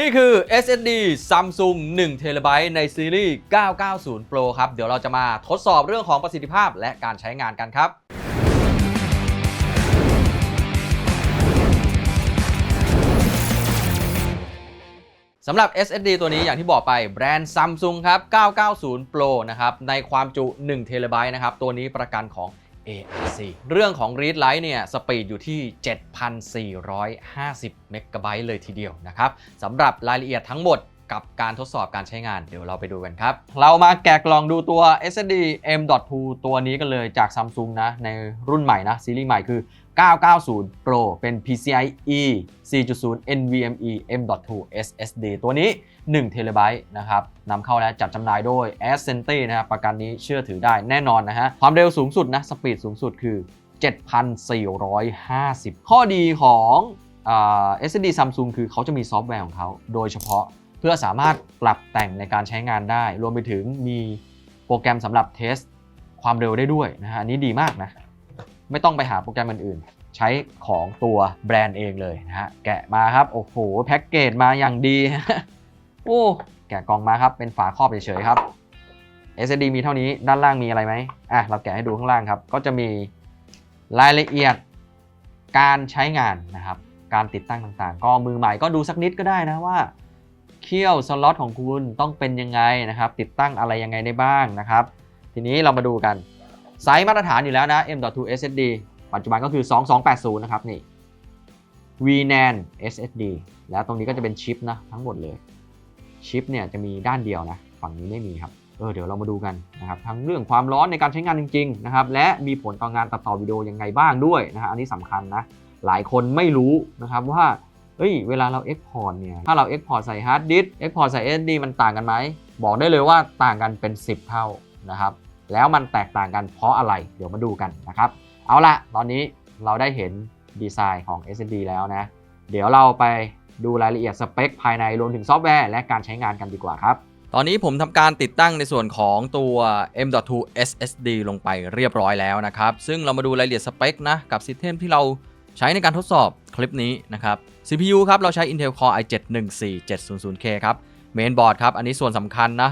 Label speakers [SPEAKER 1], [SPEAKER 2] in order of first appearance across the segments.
[SPEAKER 1] นี่คือ SSD Samsung 1 t b ในซีรีส์ 990 Pro ครับ เดี๋ยวเราจะมาทดสอบเรื่องของประสิทธิภาพและการใช้งานกันครับสำหรับ SSD ตัวนี้อย่างที่บอกไปแบรนด์ Samsung ครับ 990 Pro นะครับ ในความจุ1 t b นะครับ ตัวนี้ประกันของ AIC เรื่องของ Read Write เนี่ยสปีดอยู่ที่ 7,450 เมกะไบต์เลยทีเดียวนะครับสำหรับรายละเอียดทั้งหมด กับการทดสอบการใช้งานเดี๋ยวเราไปดูกันครับ เรามาแกะกล่องดูตัว SSD M.2 ตัวนี้กันเลยจาก Samsung นะ ในรุ่นใหม่นะ ซีรีส์ใหม่คือ 990 Pro เป็น PCIe 4.0 NVMe M.2 SSD ตัวนี้1 t b นะครับนำเข้าและจัดจำหน่ายโดย a s c e n t นะครับประกันนี้เชื่อถือได้แน่นอนนะฮะ ความเร็วสูงสุดนะ สปีดสูงสุดคือ 7,450 ข้อดีของอ SSD Samsung คือเขาจะมีซอฟต์แวร์ของเขา โดยเฉพาะ เพื่อสามารถปรับแต่งในการใช้งานได้ รวมไปถึงมีโปรแกรมสำหรับเทสความเร็วได้ด้วยนะฮะอันนี้ดีมากนะ ไม่ต้องไปหาโปรแกรมอื่นๆ ใช้ของตัวแบรนด์เองเลยนะฮะ แกะมาครับ โอ้โห แพ็กเกจมาอย่างดี โอ้ แกะกล่องมาครับ เป็นฝาครอบเฉยๆครับ SSD มีเท่านี้ด้านล่างมีอะไรไหมอะ เราแกะให้ดูข้างล่างครับ ก็จะมีรายละเอียดการใช้งานนะครับ การติดตั้งต่างๆ ก็มือใหม่ก็ดูสักนิดก็ได้นะว่า เคี่ยวสล็อตของคุณต้องเป็นยังไงนะครับ ติดตั้งอะไรยังไงได้บ้างนะครับ ทีนี้เรามาดูกัน ไซส์มาตรฐานอยู่แล้วนะ M.2 SSD ปัจจุบันก็คือ 2280 นะครับนี่ VNAND SSD แล้วตรงนี้ก็จะเป็นชิปนะทั้งหมดเลย ชิปเนี่ยจะมีด้านเดียวนะ ฝั่งนี้ไม่มีครับ เออเดี๋ยวเรามาดูกันนะครับทั้งเรื่องความร้อนในการใช้งานจริงๆนะครับและมีผลต่องานตัดต่อวิดีโอยังไงบ้างด้วยนะฮะอันนี้สำคัญนะหลายคนไม่รู้นะครับว่า เฮ้ยเวลาเรา Export เนี่ยถ้าเรา Export ใส่ Hard Disk Export ใส่ SSD มันต่างกันไหม บอกได้เลยว่าต่างกันเป็น 10 เท่านะครับแล้วมันแตกต่างกันเพราะอะไรเดี๋ยวมาดูกันนะครับเอาละตอนนี้เราได้เห็นดีไซน์ของ SSD แล้วนะ เดี๋ยวเราไปดูรายละเอียดสเปคภายในรวมถึงซอฟต์แวร์และการใช้งานกันดีกว่าครับ ตอนนี้ผมทำการติดตั้งในส่วนของตัว M.2 SSD ลงไปเรียบร้อยแล้วนะครับ ซึ่งเรามาดูรายละเอียดสเปคนะ กับซิสเทมที่เราใช้ในการทดสอบคลิปนี้นะครับ CPU ครับ เราใช้ Intel Core i7 14700K ครับ Mainboard ครับ อันนี้ส่วนสำคัญนะ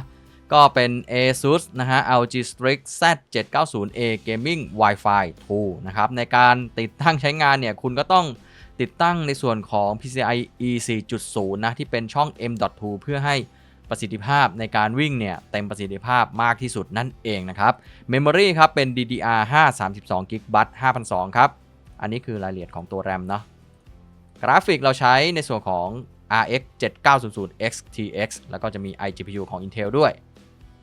[SPEAKER 1] ก็เป็น ASUS นะฮะ LG Strix Z790A Gaming Wi-Fi 2 นะครับ ในการติดตั้งใช้งานเนี่ย คุณก็ต้องติดตั้งในส่วนของ PCIe 4.0 นะ ที่เป็นช่อง M.2 เพื่อให้ประสิทธิภาพในการวิ่งเนี่ยเต็มประสิทธิภาพมากที่สุดนั่นเองนะครับ Memory ครับเป็น DDR5 32 g b 5,200ครับ อันนี้คือรายละเอียดของตัว RAM เนาะ กราฟิกเราใช้ในส่วนของ RX 7900 XTX แล้วก็จะมี iGPU ของ Intel ด้วย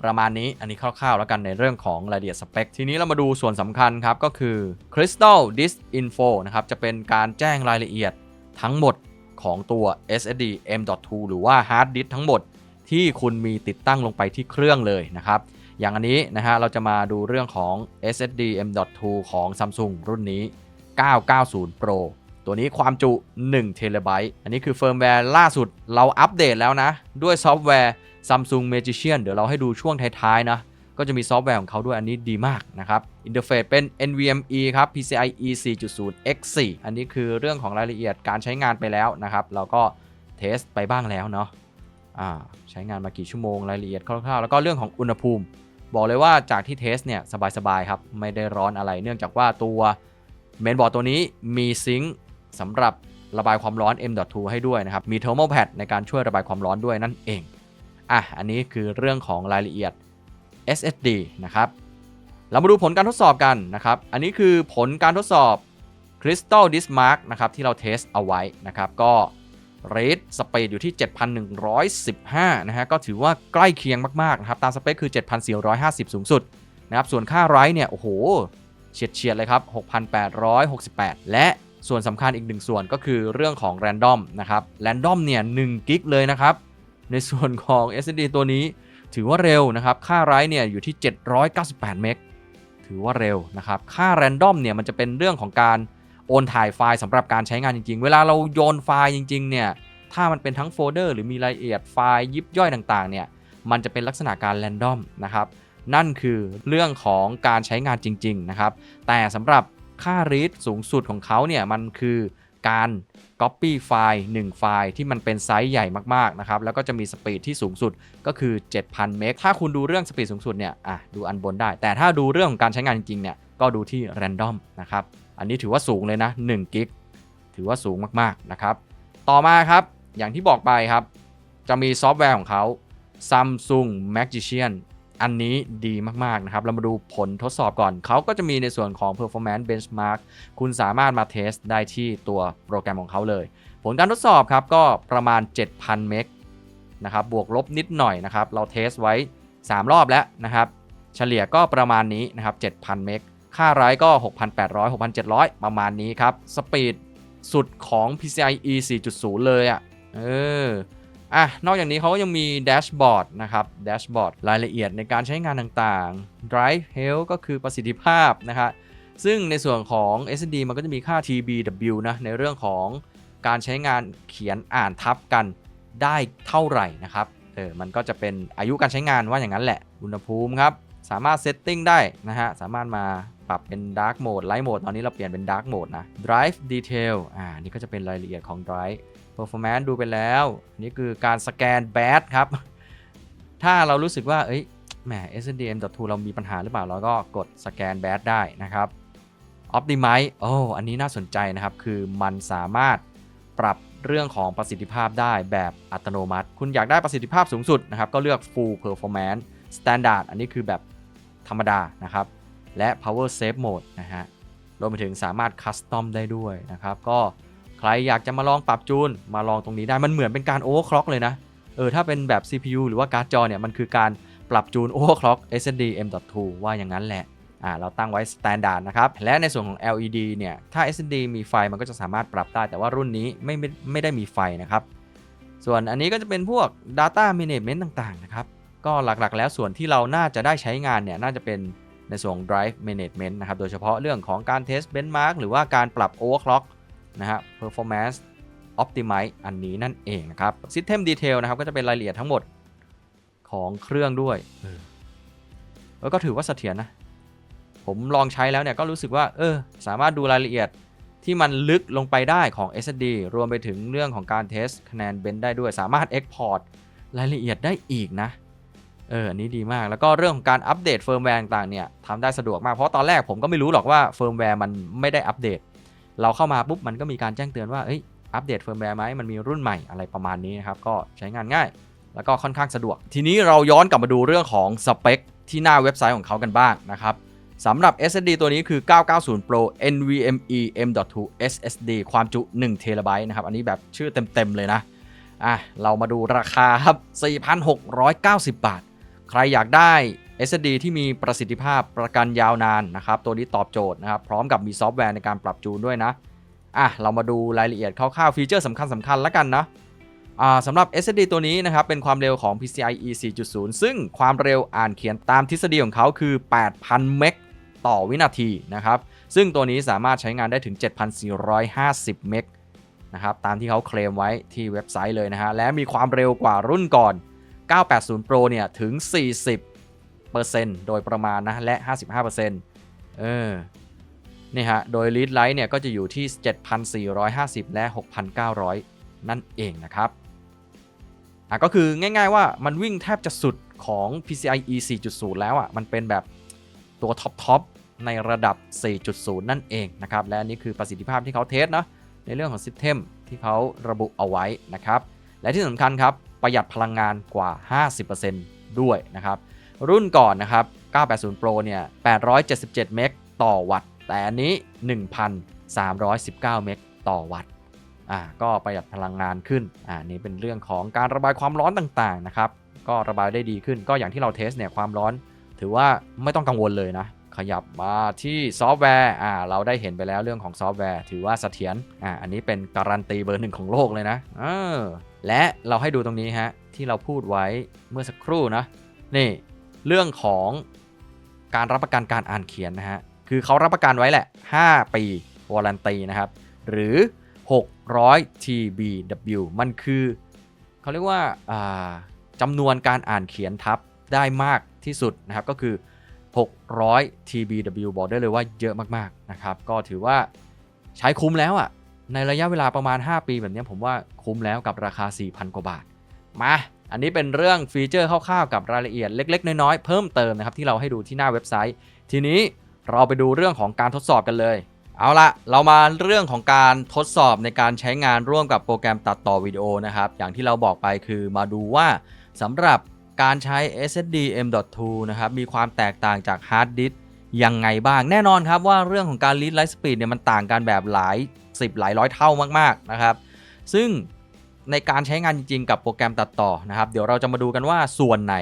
[SPEAKER 1] ประมาณนี้อันนี้คร่าวๆ แล้วกันในเรื่องของรายละเอียดสเปค ทีนี้เรามาดูส่วนสำคัญครับ ก็คือ Crystal Disk Info นะครับ จะเป็นการแจ้งรายละเอียดทั้งหมดของตัว SSD M.2 หรือว่า Hard Disk ทั้งหมดที่คุณมีติดตั้งลงไปที่เครื่องเลยนะครับ อย่างอันนี้นะฮะเราจะมาดูเรื่องของ SSD M.2 ของ Samsung รุ่นนี้ 990 Pro ตัวนี้ความจุ1 t b อันนี้คือเฟิร์มแวร์ล่าสุดเราอัปเดตแล้วนะ ด้วยซอฟต์แวร์ Samsung Magician เดี๋ยวเราให้ดูช่วงท้ายๆนะ ก็จะมีซอฟต์แวร์ของเขาด้วยอันนี้ดีมากนะครับ อินเทอร์เฟซเป็น NVMe ครับ PCIe 4.0 X4 อันนี้คือเรื่องของรายละเอียดการใช้งานไปแล้วนะครับ เราก็เทสไปบ้างแล้วเนาะใช้งานมากี่ชั่วโมงรายละเอียดคร่าวๆ แล้วก็เรื่องของอุณหภูมิ บอกเลยว่าจากที่เทสเนี่ยสบายๆครับไม่ได้ร้อนอะไร เนื่องจากว่าตัวเมนบอร์ดตัวนี้มีซิงค์ สำหรับระบายความร้อน M.2 ให้ด้วยนะครับ มี thermal pad ในการช่วยระบายความร้อนด้วยนั่นเอง อะ อันนี้คือเรื่องของรายละเอียด SSD นะครับ เรามาดูผลการทดสอบกันนะครับ อันนี้คือผลการทดสอบ Crystal Disk Mark นะครับที่เราเทสเอาไว้นะครับ ก็ Rate Speed อยู่ที่ 7,115 นะฮะ ก็ถือว่าใกล้เคียงมากๆนะครับ ตามสเปคคือ 7,450 สูงสุดนะครับ ส่วนค่าไร้เนี่ย โอ้โห เฉียดเฉียดเลยครับ 6,868 และ ส่วนสำคัญอีกหนึ่งส่วนก็คือเรื่องของ Random นะครับ Random เนี่ย1กิกเลยนะครับ ในส่วนของ SSD ตัวนี้ถือว่าเร็วนะครับ ค่าไรเนี่ยอยู่ที่ 798 เมก ถือว่าเร็วนะครับ ค่า Random เนี่ยมันจะเป็นเรื่องของการโอนถ่ายไฟล์สำหรับการใช้งานจริง ๆ เวลาเราโยนไฟล์จริง ๆ เนี่ย ถ้ามันเป็นทั้งโฟลเดอร์หรือมีรายละเอียดไฟล์ยิบย่อยต่างๆ เนี่ย มันจะเป็นลักษณะการ Random นะครับ นั่นคือเรื่องของการใช้งานจริง ๆ นะครับ แต่สำหรับ ค่า read สูงสุดของเขาเนี่ยมันคือการ Copy ไฟล์1ไฟล์ที่มันเป็นไซส์ใหญ่มากๆนะครับแล้วก็จะมีสปีดที่สูงสุดก็คือ 7,000 เมกถ้าคุณดูเรื่องสปีดสูงสุดเนี่ยอะดูอันบนได้ แต่ถ้าดูเรื่องของการใช้งานจริงๆเนี่ยก็ดูที่ Random นะครับอันนี้ถือว่าสูงเลยนะ1กิกถือว่าสูงมากๆนะครับต่อมาครับอย่างที่บอกไปครับ จะมีซอฟต์แวร์ของเขา Samsung Magician อันนี้ดีมาก ๆ นะครับ เรามาดูผลทดสอบก่อน เขาก็จะมีในส่วนของ performance benchmark คุณสามารถมาเทสได้ที่ตัวโปรแกรมของเขาเลย ผลการทดสอบครับก็ประมาณ 7,000 เมกนะครับ บวกลบนิดหน่อยนะครับ เราเทสไว้ 3 รอบแล้วนะครับ เฉลี่ยก็ประมาณนี้นะครับ 7,000 เมก ค่าไร้ก็ 6,800 6,700 ประมาณนี้ครับ สปีดสุดของ PCIe 4.0 เลยอะ่ะ เออ อะนอกจากนี้เขาก็ยังมีแดชบอร์ดนะครับแดชบอร์ดรายละเอียดในการใช้งานต่างๆ Drive Health ก็คือประสิทธิภาพนะครับซึ่งในส่วนของ SSD มันก็จะมีค่า TBW นะในเรื่องของการใช้งานเขียนอ่านทับกันได้เท่าไหร่นะครับเออมันก็จะเป็นอายุการใช้งานว่าอย่างนั้นแหละ อุณหภูมิครับ สามารถเซตติ้งได้นะฮะ สามารถมาปรับเป็น Dark Mode Light Mode ตอนนี้เราเปลี่ยนเป็น Dark Mode นะ Drive Detail อ่า นี่ก็จะเป็นรายละเอียดของ Drive performance ดูไปแล้ว นี่คือการสแกนแบดครับ ถ้าเรารู้สึกว่า เอ้ย แหม SDM.2 เรามีปัญหาหรือเปล่า เราก็กดสแกนแบดได้นะครับ Optimize โอ้ อันนี้น่าสนใจนะครับ คือมันสามารถปรับเรื่องของประสิทธิภาพได้แบบอัตโนมัติ คุณอยากได้ประสิทธิภาพสูงสุดนะครับ ก็เลือก Full Performance Standard อันนี้คือแบบธรรมดานะครับ และ Power Save Mode นะฮะ รวมไปถึงสามารถคัสตอมได้ด้วยนะครับ ก็ ครอยากจะมาลองปรับจูน มาลองตรงนี้ได้มันเหมือนเป็นการโอเวอร์คล็อกเลยนะ เออถ้าเป็นแบบ CPU หรือว่าการ์ดจอเนี่ยมันคือการปรับจูนโอเวอร์คล็อก SSD M.2 ว่าอย่างนั้นแหละอ่าเราตั้งไว้ Standard นะครับ และในส่วนของ LED เนี่ย ถ้า SSD มีไฟมันก็จะสามารถปรับได้ แต่ว่ารุ่นนี้ไม่ไม่ไม่ได้มีไฟนะครับ ส่วนอันนี้ก็จะเป็นพวก Data Management ต่างๆ นะครับ ก็หลักๆ แล้วส่วนที่เราน่าจะได้ใช้งานเนี่ย น่าจะเป็นในส่วน Drive Management นะครับ โดยเฉพาะเรื่องของการ Test Benchmark หรือว่าการปรับ Overclock นะฮะ performance optimize อันนี้นั่นเองนะครับ system detail นะครับ ก็จะเป็นรายละเอียดทั้งหมดของเครื่องด้วยเออแล้วก็ถือว่าเสถียรนะ ผมลองใช้แล้วเนี่ยก็รู้สึกว่า เออ สามารถดูรายละเอียดที่มันลึกลงไปได้ของ SSD รวมไปถึงเรื่องของการเทสคะแนนเบนได้ด้วย สามารถ Export รายละเอียดได้อีกนะ เออ อันนี้ดีมาก แล้วก็เรื่องของการอัปเดตเฟิร์มแวร์ต่างๆเนี่ยทำได้สะดวกมาก เพราะตอนแรกผมก็ไม่รู้หรอกว่าเฟิร์มแวร์มันไม่ได้อัปเดต เราเข้ามาปุ๊บมันก็มีการแจ้งเตือนว่าเอ้ยอัปเดตเฟิร์มแวร์ไหมมันมีรุ่นใหม่อะไรประมาณนี้นะครับ ก็ใช้งานง่าย แล้วก็ค่อนข้างสะดวก ทีนี้เราย้อนกลับมาดูเรื่องของสเปคที่หน้าเว็บไซต์ของเขากันบ้างนะครับสำหรับ SSD ตัวนี้คือ 990 Pro NVMe M.2 SSD ความจุ1 t b นะครับ อันนี้แบบชื่อเต็ม ๆ เลยนะ อะ เรามาดูราคาครับ 4,690 บาท ใครอยากได้ SSD ที่มีประสิทธิภาพประกันยาวนานนะครับ ตัวนี้ตอบโจทย์นะครับ พร้อมกับมีซอฟต์แวร์ในการปรับจูนด้วยนะ อะ เรามาดูรายละเอียดคร่าวๆฟีเจอร์สำคัญสำคัญแล้วกันนะอ่าสำหรับ SSD ตัวนี้นะครับ เป็นความเร็วของ PCIe 4.0 ซึ่งความเร็วอ่านเขียนตามทฤษฎีของเขาคือ 8,000 เมกต่อวินาทีนะครับ ซึ่งตัวนี้สามารถใช้งานได้ถึง 7,450 เมกนะครับตามที่เขาเคลมไว้ที่เว็บไซต์เลยนะฮะและมีความเร็วกว่ารุ่นก่อน 980 Pro เนี่ยถึง 40 โดยประมาณนะและ 55%เออนี่ฮะ โดย Read Write เนี่ยก็จะอยู่ที่ 7,450 และ 6,900 นั่นเองนะครับอะก็คือง่ายๆว่ามันวิ่งแทบจะสุดของ PCIe 4.0 แล้วอะ มันเป็นแบบตัวท็อปทอปในระดับ 4.0 นั่นเองนะครับ และนี่คือประสิทธิภาพที่เขาเทสนะในเรื่องของ System ที่เขาระบุเอาไว้นะครับ และที่สำคัญครับ ประหยัดพลังงานกว่า 50%ด้วยนะครับ รุ่นก่อนนะครับ 980 Pro เนี่ย 877 เมกต่อวัตต์ แต่อันนี้ 1,319 เมกต่อวัตต์ อ่า ก็ประหยัดพลังงานขึ้น อ่า นี่เป็นเรื่องของการระบายความร้อนต่างๆ นะครับ ก็ระบายได้ดีขึ้น ก็อย่างที่เราเทสเนี่ย ความร้อน ถือว่าไม่ต้องกังวลเลยนะ ขยับมาที่ซอฟต์แวร์ อ่า เราได้เห็นไปแล้วเรื่องของซอฟต์แวร์ ถือว่าเสถียร อ่า อันนี้เป็นการันตีเบอร์หนึ่งของโลกเลยนะเออและเราให้ดูตรงนี้ฮะ ที่เราพูดไว้เมื่อสักครู่นะ นี่ เรื่องของการรับประกันการอ่านเขียนนะฮะ คือเขารับประกันไว้แหละ 5 ปีวารันตีนะครับ หรือ 600 TBW มันคือเขาเรียกว่าาจำนวนการอ่านเขียนทับได้มากที่สุดนะครับ ก็คือ 600 TBW บอกได้เลยว่าเยอะมากๆนะครับ ก็ถือว่าใช้คุ้มแล้วอะ่ะ ในระยะเวลาประมาณ 5 ปีแบบนี้ผมว่าคุ้มแล้วกับราคา 4,000 กว่าบาท มา อันนี้เป็นเรื่องฟีเจอร์คร่าวๆกับรายละเอียดเล็ก ๆ น้อยๆเพิ่มเติมนะครับที่เราให้ดูที่หน้าเว็บไซต์ ทีนี้เราไปดูเรื่องของการทดสอบกันเลย เอาละเรามาเรื่องของการทดสอบในการใช้งานร่วมกับโปรแกรมตัดต่อวิดีโอนะครับ อย่างที่เราบอกไปคือมาดูว่าสำหรับการใช้ SSD M.2 นะครับมีความแตกต่างจากฮาร์ดดิสยังไงบ้างแน่นอนครับว่าเรื่องของการ read write speed เนี่ยมันต่างกันแบบหลาย 10 หลายร้อยเท่ามากๆนะครับ ซึ่ง ในการใช้งานจริงๆ กับโปรแกรมตัดต่อนะครับ เดี๋ยวเราจะมาดูกันว่าส่วนไหน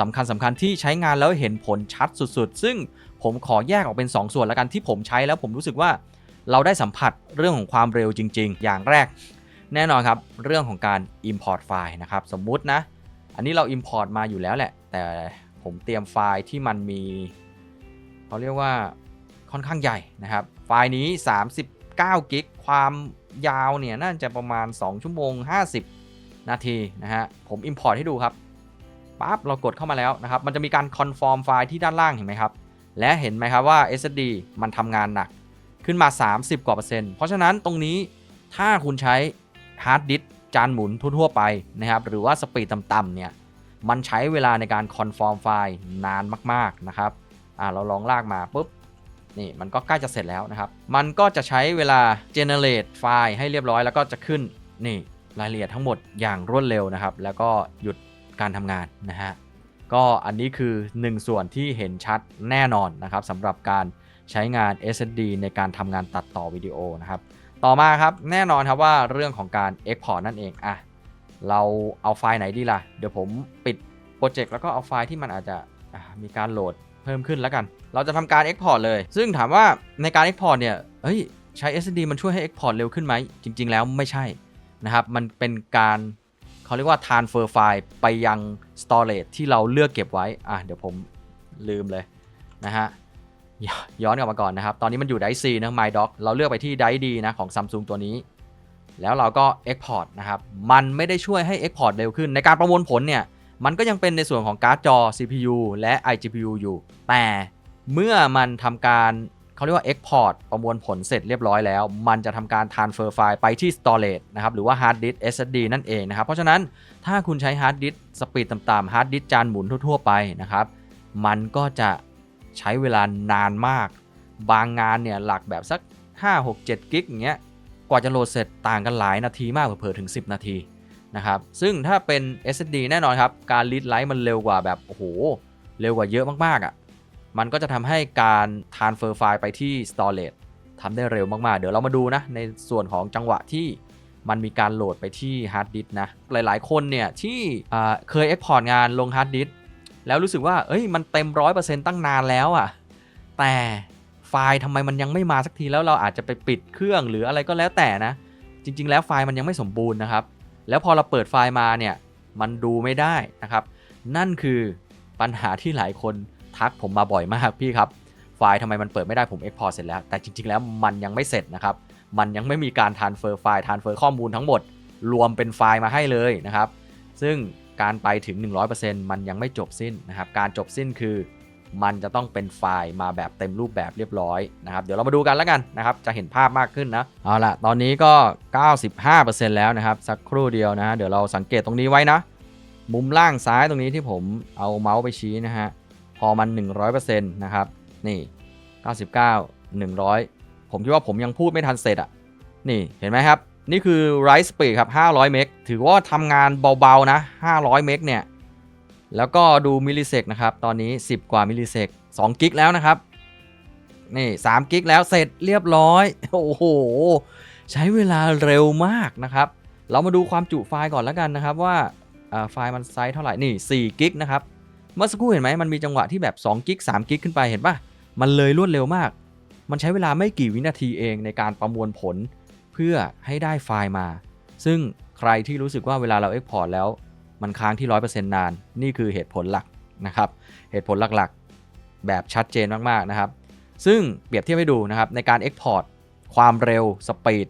[SPEAKER 1] สำคัญสำคัญที่ใช้งานแล้วเห็นผลชัดสุดๆ ซึ่งผมขอแยกออกเป็น 2 ส่วนแล้วกันที่ผมใช้แล้วผมรู้สึกว่าเราได้สัมผัสเรื่องของความเร็วจริง ๆ อย่างแรก แน่นอนครับเรื่องของการ Import ไฟล์นะครับ สมมุตินะ อันนี้เรา Import มาอยู่แล้วแหละ แต่ผมเตรียมไฟล์ที่มันมีเขาเรียกว่าค่อนข้างใหญ่นะครับ ไฟล์นี้ 39กิกความ ยาวเนี่ยน่าจะประมาณ 2 ชั่วโมง 50 นาทีนะฮะผม Import ให้ดูครับปั๊บเรากดเข้ามาแล้วนะครับ มันจะมีการ Confirm ไฟล์ที่ด้านล่างเห็นไหมครับ และเห็นไหมครับว่า SSD มันทำงานหนักขึ้นมา 30 กว่าเปอร์เซ็นต์เพราะฉะนั้นตรงนี้ถ้าคุณใช้ฮาร์ดดิสจานหมุนทั่วๆไปนะครับหรือว่าสปีดต่ำๆเนี่ยมันใช้เวลาในการคอนฟอร์มไฟล์นานมากๆนะครับอ่าเราลองลากมาปุ๊บ นี่มันก็ใกล้จะเสร็จแล้วนะครับ มันก็จะใช้เวลา generate ไฟล์ให้เรียบร้อยแล้วก็จะขึ้นนี่รายละเอียดทั้งหมดอย่างรวดเร็วนะครับ แล้วก็หยุดการทำงานนะฮะก็อันนี้คือ 1 ส่วนที่เห็นชัดแน่นอนนะครับสำหรับการใช้งาน SSD ในการทำงานตัดต่อวิดีโอนะครับ ต่อมาครับแน่นอนครับว่าเรื่องของการ Export นั่นเองอะเราเอาไฟล์ไหนดีล่ะ เดี๋ยวผมปิดโปรเจกต์แล้วก็เอาไฟล์ที่มันอาจจะมีการโหลด พิ่มขึ้นแล้วกัน เราจะทำการ Export เลย ซึ่งถามว่าในการ Export เนี่ยเฮ้ยใช้ SSD มันช่วยให้ Export เร็วขึ้นไหม จริง ๆ แล้วไม่ใช่นะครับ มันเป็นการเขาเรียกว่า transfer ไฟล์ไปยัง storage ที่เราเลือกเก็บไว้ อะเดี๋ยวผมลืมเลยนะฮะย้ย้อนกลับมาก่อนนะครับ ตอนนี้มันอยู่ไดซีนะ MyDoc เราเลือกไปที่ไดดีนะของ Samsung ตัวนี้ แล้วเราก็ Export นะครับ มันไม่ได้ช่วยให้ Export เร็วขึ้น ในการประมวลผลเนี่ย มันก็ยังเป็นในส่วนของการ์ดจอ CPU และ iGPU อยู่ แต่เมื่อมันทำการเขาเรียกว่า Export ประมวลผลเสร็จเรียบร้อยแล้ว มันจะทำการ Transfer ไฟล์ไปที่ Storage นะครับ หรือว่า Hard Disk SSD นั่นเองนะครับ เพราะฉะนั้นถ้าคุณใช้ Hard Disk สปีดต่ำๆ Hard Disk จานหมุนทั่วๆ ไปนะครับ มันก็จะใช้เวลานานมาก บางงานเนี่ยหลักแบบสัก 5 6 7 กิกอย่างเงี้ย กว่าจะโหลดเสร็จต่างกันหลายนาทีมากเผลอถึง 10 นาที นะครับซึ่งถ้าเป็น SSD แน่นอนครับ การ read write มันเร็วกว่าแบบโอ้โหเร็วกว่าเยอะมากๆอะ่ะมันก็จะทำให้การ transfer ไฟล์ไปที่ storage ทำได้เร็วมากๆ เดี๋ยวเรามาดูนะในส่วนของจังหวะที่มันมีการโหลดไปที่ hard disk นะ หลายๆ คนเนี่ยที่อ่าเคย export งานลง hard disk แล้วรู้สึกว่า เอ้ย มันเต็ม100%ตั้งนานแล้วอะ่ะ แต่ไฟล์ทำไมมันยังไม่มาสักทีแล้วเราอาจจะไปปิดเครื่องหรืออะไรก็แล้วแต่นะ จริง ๆ แล้วไฟล์มันยังไม่สมบูรณ์นะครับ แล้วพอเราเปิดไฟล์มาเนี่ยมันดูไม่ได้นะครับ นั่นคือปัญหาที่หลายคนทักผมมาบ่อยมากพี่ครับไฟล์ทำไมมันเปิดไม่ได้ผม Export เสร็จแล้ว แต่จริง ๆ แล้วมันยังไม่เสร็จนะครับ มันยังไม่มีการ transfer ไฟล์ transfer ข้อมูลทั้งหมด รวมเป็นไฟล์มาให้เลยนะครับ ซึ่งการไปถึง 100%มันยังไม่จบสิ้นนะครับ การจบสิ้นคือ มันจะต้องเป็นไฟล์มาแบบเต็มรูปแบบเรียบร้อยนะครับ เดี๋ยวเรามาดูกันแล้วกันนะครับ จะเห็นภาพมากขึ้นนะ เอาละตอนนี้ก็ 95%แล้วนะครับ สักครู่เดียวนะฮะ เดี๋ยวเราสังเกตตรงนี้ไว้นะ มุมล่างซ้ายตรงนี้ที่ผมเอาเมาส์ไปชี้นะฮะ พอมัน 100%นะครับ นี่ 99 100 ผมคิดว่าผมยังพูดไม่ทันเสร็จอะ นี่เห็นไหมครับ นี่คือ write speed ครับ 500 เมก ถือว่าทำงานเบาๆนะ 500 เมกเนี่ย แล้วก็ดูมิลลิเซกนะครับ ตอนนี้ 10 กว่ามิลลิเซก2กิกแล้วนะครับ นี่3กิกแล้วเสร็จเรียบร้อย โอ้โห ใช้เวลาเร็วมากนะครับ เรามาดูความจุไฟล์ก่อนแล้วกันนะครับว่าไฟล์มันไซส์เท่าไหร่ นี่4กิกนะครับ เมื่อสักครู่เห็นไหมมันมีจังหวะที่แบบ2กิก3กิกขึ้นไปเห็นปะมันเลยรวดเร็วมาก มันใช้เวลาไม่กี่วินาทีเองในการประมวลผล เพื่อให้ได้ไฟล์มา ซึ่งใครที่รู้สึกว่าเวลาเรา Export แล้ว มันค้างที่ 100%นาน นี่คือเหตุผลหลักนะครับ เหตุผลหลักๆ แบบชัดเจนมากๆนะครับ ซึ่งเปรียบเทียบให้ดูนะครับในการ Export ความเร็วสปีด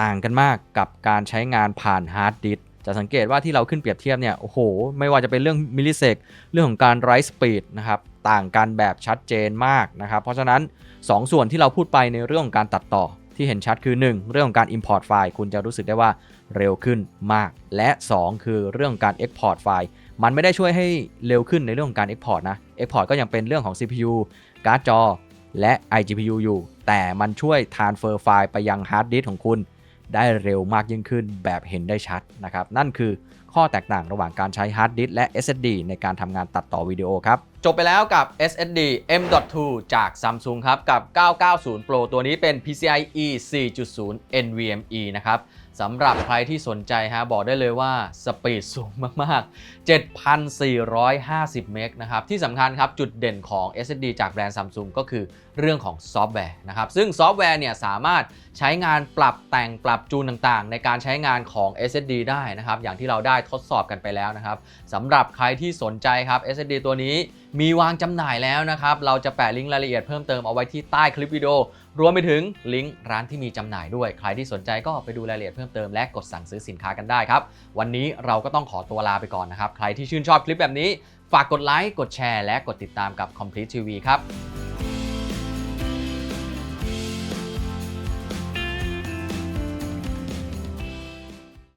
[SPEAKER 1] ต่างกันมากกับการใช้งานผ่านฮาร์ดดิสจะสังเกตว่าที่เราขึ้นเปรียบเทียบเนี่ยโอ้โห ไม่ว่าจะเป็นเรื่องมิลลิเซกเรื่องของการไรส์สปีดนะครับต่างกันแบบชัดเจนมากนะครับ เพราะฉะนั้น2ส่วนที่เราพูดไปในเรื่องของการตัดต่อที่เห็นชัดคือ 1 เรื่องของการ Import ไฟล์คุณจะรู้สึกได้ว่า เร็วขึ้นมาก และ 2 คือเรื่องของการ Export ไฟล์ มันไม่ได้ช่วยให้เร็วขึ้นในเรื่องของการ Export นะ Export ก็ยังเป็นเรื่องของ CPU การ์ดจอ และ iGPU อยู่ แต่มันช่วย transfer ไฟล์ไปยังฮาร์ดดิสก์ของคุณ ได้เร็วมากยิ่งขึ้นแบบเห็นได้ชัดนะครับ นั่นคือข้อแตกต่างระหว่างการใช้ฮาร์ดดิสก์และ SSD ในการทำงานตัดต่อวิดีโอครับ จบไปแล้วกับ SSD M.2 จาก Samsung ครับ กับ 990 Pro ตัวนี้เป็น PCIe 4.0 NVMe นะครับ สำหรับใครที่สนใจฮะบอกได้เลยว่าสปีดสูงมากๆ 7,450 เมกนะครับ ที่สำคัญครับจุดเด่นของ SSD จากแบรนด์ Samsung ก็คือเรื่องของซอฟต์แวร์นะครับ ซึ่งซอฟต์แวร์เนี่ยสามารถใช้งานปรับแต่งปรับจูนต่างๆ ในการใช้งานของ SSD ได้นะครับ อย่างที่เราได้ทดสอบกันไปแล้วนะครับสำหรับใครที่สนใจครับ SSD ตัวนี้มีวางจำหน่ายแล้วนะครับ เราจะแปะลิงก์รายละเอียดเพิ่มเติมเอาไว้ที่ใต้คลิปวิดีโอ รวมไปถึงลิงก์ร้านที่มีจำหน่ายด้วย ใครที่สนใจก็ไปดูรายละเอียดเพิ่มเติมและกดสั่งซื้อสินค้ากันได้ครับ วันนี้เราก็ต้องขอตัวลาไปก่อนนะครับ ใครที่ชื่นชอบคลิปแบบนี้ ฝากกดไลค์ กดแชร์ และกดติดตามกับ Complete TV ครับ